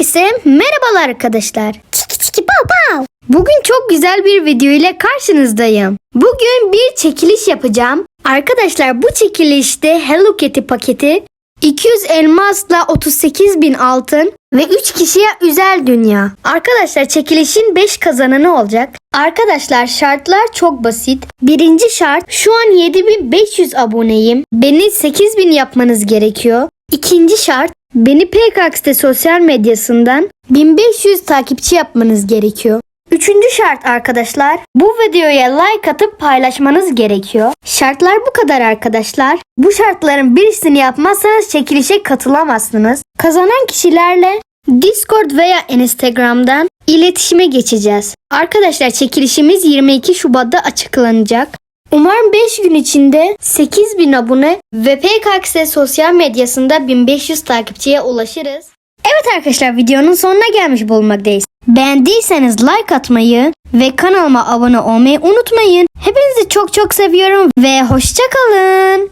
Herkese merhabalar arkadaşlar. Çiki çiki pow pow. Bugün çok güzel bir video ile karşınızdayım. Bugün bir çekiliş yapacağım. Arkadaşlar bu çekilişte Hello Kitty paketi 200 elmasla 38 bin altın ve 3 kişiye özel dünya. Arkadaşlar çekilişin 5 kazananı olacak. Arkadaşlar şartlar çok basit. Birinci şart şu an 7500 aboneyim. Beni 8000 yapmanız gerekiyor. İkinci şart beni PKX'te sosyal medyasından 1500 takipçi yapmanız gerekiyor. Üçüncü şart arkadaşlar bu videoya like atıp paylaşmanız gerekiyor. Şartlar bu kadar arkadaşlar. Bu şartların birisini yapmazsanız çekilişe katılamazsınız. Kazanan kişilerle Discord veya Instagram'dan iletişime geçeceğiz. Arkadaşlar çekilişimiz 22 Şubat'ta açıklanacak. Umarım 5 gün içinde 8000 abone ve PKX sosyal medyasında 1500 takipçiye ulaşırız. Evet arkadaşlar videonun sonuna gelmiş bulunmaktayız. Beğendiyseniz like atmayı ve kanalıma abone olmayı unutmayın. Hepinizi çok çok seviyorum ve hoşçakalın.